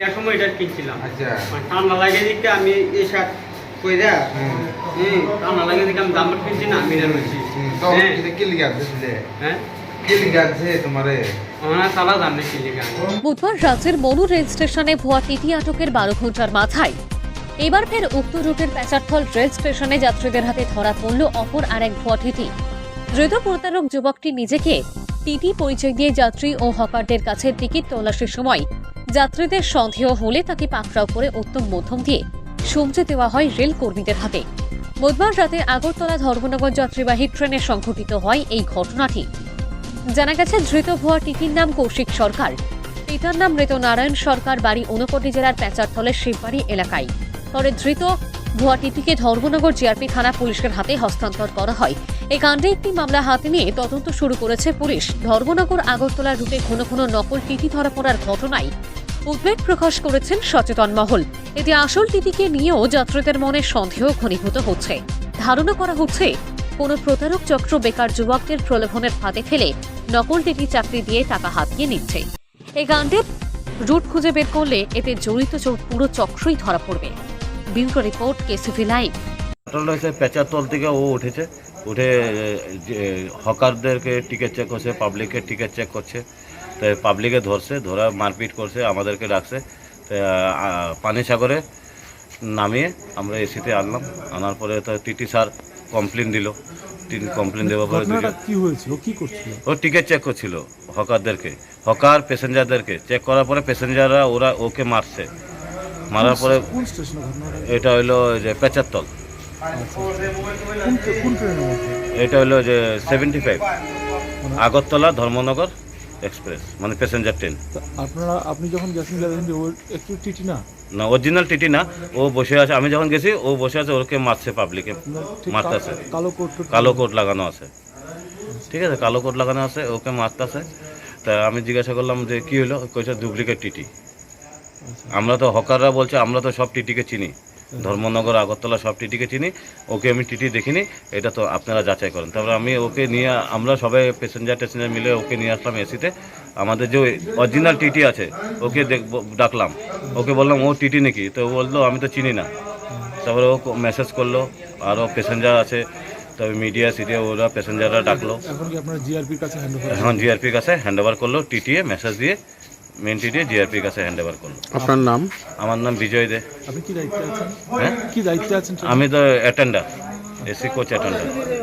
এক এটা কিনছিলাম। আচ্ছা। মানে ঠান্ডা লাগে দিকে আমি এই শার্ট কইরা হুম। হ্যাঁ ঠান্ডা লাগে দিকে আমি দাম কিনছি না আমি রয়েছি। হুম, তো হ্যাঁ। হ্যাঁ। বুধবার রাজ্যের মনু রেল স্টেশনে ভুয়া টিটি আটকের বারো ঘণ্টার মাথায়। এবার ফের উক্ত রুটের প্যাচারথল রেল স্টেশনে যাত্রীদের হাতে ধরা পড়ল অপর আরেক ভুয়া টিটি। ধৃত প্রতারক যুবকটি নিজেকে টিটি পরিচয় দিয়ে যাত্রী ও হকারদের কাছে টিকিট তল্লাশির সময় যাত্রীদের সন্দেহ হলে তাকে পাকড়াও করে উত্তম মধ্যম দিয়ে সমঝে দেওয়া হয় রেল কর্মীদের হাতে। বুধবার রাতে আগরতলা ধর্মনগর যাত্রীবাহী ট্রেনে সংঘটিত হয় এই ঘটনাটি। জানা গেছে, ধৃত ভুয়া টিটির নাম কৌশিক সরকার। পিতার নাম মৃত নারায়ণ সরকার, বাড়ি ঊনকোটি জেলার প্যাচারথলের শিববাড়ি এলাকায়। পরে ধৃত ভুয়া টিটিকে ধর্মনগর জিআরপি থানা পুলিশের হাতে হস্তান্তর করা হয়। এ কাণ্ডে একটি মামলা হাতে নিয়ে তদন্ত শুরু করেছে পুলিশ। ধর্মনগর আগরতলা রুটে ঘন ঘন নকল টিটি ধরা পড়ার ঘটনায় উদ্বেগ প্রকাশ করেছেন সচেতন মহল। এতে আসল টিটিকে নিয়েও যাত্রীদের মনে সন্দেহ ঘনীভূত হচ্ছে। ধারণা করা হচ্ছে, কোনো প্রতারক চক্র বেকার যুবকদের প্রলোভনের ফাঁদে ফেলে নকল টিটি চাকরি দিয়ে টাকা হাতিয়ে নিচ্ছে। এই কাণ্ডের রুট খুঁজে বের করলে এতে জড়িত পুরো চক্রই ধরা পড়বে। Bureau report, KCV live. ঘটনাটা হচ্ছে পেঁচাতল থেকে ও উঠেছে। উঠে হকারদেরকে টিকিট চেক করছে পাবলিকের টিকিট চেক করছে। তো পাবলিকে ধরছে ধরা মারপিট করছে আমাদেরকে ডাকছে তো পানি সাগরে নামিয়ে আমরা এসিতে আনলাম। আনার পরে তো টিটি স্যার কমপ্লেন দিল। কমপ্লেন দেওয়ার পরে কি হয়েছিল কি করছিল? ও টিকিট চেক করছিল হকারদেরকে। হকার প্যাসেঞ্জারদেরকে চেক করার পরে প্যাসেঞ্জাররা ওরা ওকে মারছে। মারার পরে ঘটনাটা? এটা হইল যে মধ্যে? এটা হলো যে seventy five Agartala Dharmanagar. Express মানে প্যাসেঞ্জার ট্রেন আপনারা আপনি যখন গেছেন ওর একটু টিটি না? না অরিজিনাল টিটি না ও বসে আছে আমি যখন গেছি ও বসে আছে ওকে মারছে পাবলিকে মারতেছে কালো কোট কালো কোট লাগানো আছে। ঠিক আছে কালো কোট লাগানো আছে ওকে মারতেছে তা আমি জিজ্ঞাসা করলাম যে কি হলো? কইছে ডুপ্লিকেট টিটি। আচ্ছা। আমরা তো হকাররা বলছে আমরা তো সব টিটিকে চিনি। ধর্মনগর আগরতলা সব টিটিকে চিনি। ওকে আমি টিটি দেখিনি এটা তো আপনারা যাচাই করেন। তারপরে আমি ওকে নিয়ে আমরা সবাই প্যাসেঞ্জার ট্যাসেঞ্জার মিলে ওকে নিয়ে আসলাম এসিতে আমাদের যে অরিজিনাল টিটি আছে ওকে দেখব ডাকলাম। ওকে বললাম ও টিটি নাকি? তো ও বলল আমি তো চিনি না। তারপরে ও মেসেজ করল আরও প্যাসেঞ্জার আছে। তবে মিডিয়া সিডিয়া ওরা প্যাসেঞ্জাররা ডাকলো। এখন জিআরপির কাছে হ্যান্ড ওভার এখন জিআরপির কাছে হ্যান্ড ওভার করল টিটিএ মেসেজ দিয়ে। মেন ডিআরপি কাছে হ্যান্ড ওভার করল। আপনার নাম? আমার নাম বিজয় দে। আপনি কি দায়িত্বে আছেন? হ্যাঁ? কি দায়িত্বে আছেন আমি তো অ্যাটেন্ডার এসি কোচ অ্যাটেন্ডার